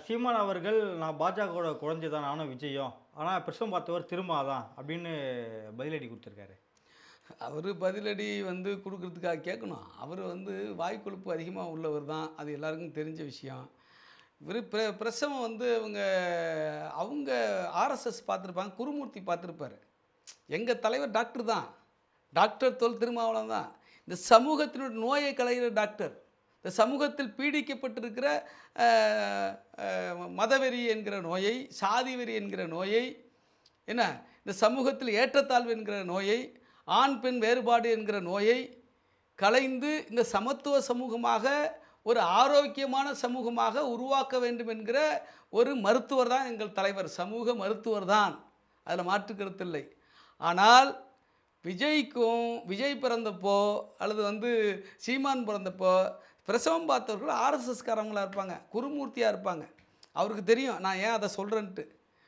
சீமான் அவர்கள் நான் பாஜகவோட குழந்தை தான் நானும் விஜயம். ஆனால் பிரசவம் பார்த்தவர் திருமாதான் அப்படின்னு பதிலடி கொடுத்துருக்காரு. அவர் பதிலடி வந்து கொடுக்கறதுக்காக கேட்கணும். அவர் வந்து வாய்க்கொழுப்பு அதிகமாக உள்ளவர் தான். அது எல்லாருக்கும் தெரிஞ்ச விஷயம். இவர் பிர பிரசவம் வந்து அவங்க அவங்க ஆர்எஸ்எஸ் பார்த்துருப்பாங்க குருமூர்த்தி பார்த்துருப்பாரு. எங்கள் தலைவர் டாக்டர் தான். டாக்டர் தொல் திருமாவளம் தான். இந்த சமூகத்தினுடைய நோயை கலைகிற டாக்டர். இந்த சமூகத்தில் பீடிக்கப்பட்டிருக்கிற மதவெறி என்கிற நோயை சாதி வெறி என்கிற நோயை என்ன? இந்த சமூகத்தில் ஏற்றத்தாழ்வு என்கிற நோயை ஆண் பெண் வேறுபாடு என்கிற நோயை கலைந்து இந்த சமத்துவ சமூகமாக ஒரு ஆரோக்கியமான சமூகமாக உருவாக்க வேண்டும் என்கிற ஒரு மருத்துவர் தான் எங்கள் தலைவர். சமூக மருத்துவர் தான். அதில் மாற்று கருத்தில்லை ஆனால் விஜய்க்கும் விஜய் பிறந்தப்போ அல்லது வந்து சீமான் பிறந்தப்போ பிரசவம் பார்த்தவர்கள் ஆர்எஸ்எஸ்காரவங்களாக இருப்பாங்க. குருமூர்த்தியாக இருப்பாங்க. அவருக்கு தெரியும் நான் ஏன் அதை சொல்கிறேன்ட்டு